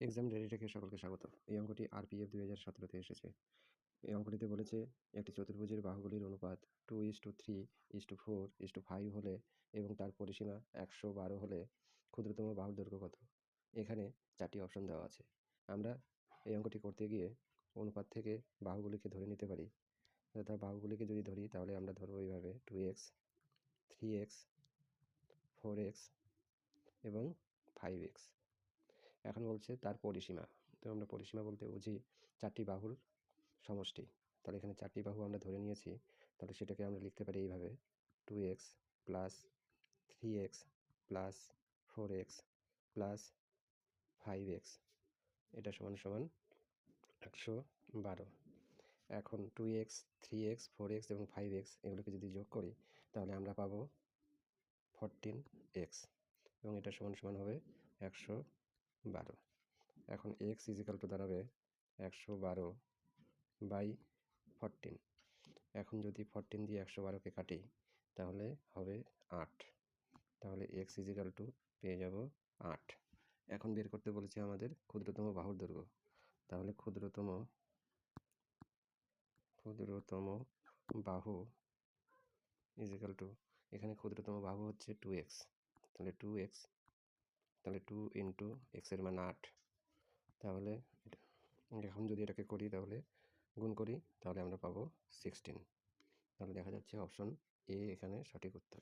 Exam ready থেকে সকলকে স্বাগত। এই অঙ্কটি আরপিএফ দুই হাজার সতেরোতে এসেছে। এই অঙ্কটিতে বলেছে, একটি চতুর্ভুজের বাহুগুলির অনুপাত two is to three is to four is to five হলে এবং তার পরিসীমা একশো বারো হলে ক্ষুদ্রতম বাহুর দৈর্ঘ্য কত? এখানে চারটি অপশন দেওয়া আছে। আমরা এই অঙ্কটি করতে গিয়ে অনুপাত থেকে বাহুগুলিকে ধরে নিতে পারি। অর্থাৎ বাহুগুলিকে যদি ধরি, তাহলে আমরা ধরবো এইভাবে two x three x four x এবং ফাইভ এক্স এখন বলছে তার পরিসীমা। তো আমরা পরিসীমা বলতে বুঝি চারটি বাহুর সমষ্টি। তাহলে এখানে চারটি বাহু আমরা ধরে নিয়েছি, তাহলে সেটাকে আমরা লিখতে পারি এইভাবে। Two x plus three x plus four x plus five x এটা সমান সমান একশো বারো। এখন two x three x four x এবং ফাইভ এক্স এগুলোকে যদি যোগ করি, তাহলে আমরা পাবো ফরটিন এক্স এবং এটা সমান সমান হবে একশো বারো। এখন এক্স ইজিক্যাল টু দাঁড়াবে একশো বারো বাই ফরটিন এখন যদি ফরটিন দিয়ে একশো বারোকে কাটি, তাহলে হবে আট। তাহলে এক্স ইজিক্যাল টু পেয়ে যাব আট। এখন বের করতে বলেছে আমাদের ক্ষুদ্রতম বাহুর দৈর্ঘ্য। তাহলে ক্ষুদ্রতম ক্ষুদ্রতম বাহু ইজিক্যাল টু এখানে ক্ষুদ্রতম বাহু হচ্ছে টু এক্স তাহলে টু এক্স তাহলে টু ইন্টু এক্সের মান আট। তাহলে এখন যদি এটাকে করি তাহলে গুণ করি, তাহলে আমরা পাবো সিক্সটিন তাহলে দেখা যাচ্ছে অপশন এ এখানে সঠিক উত্তর।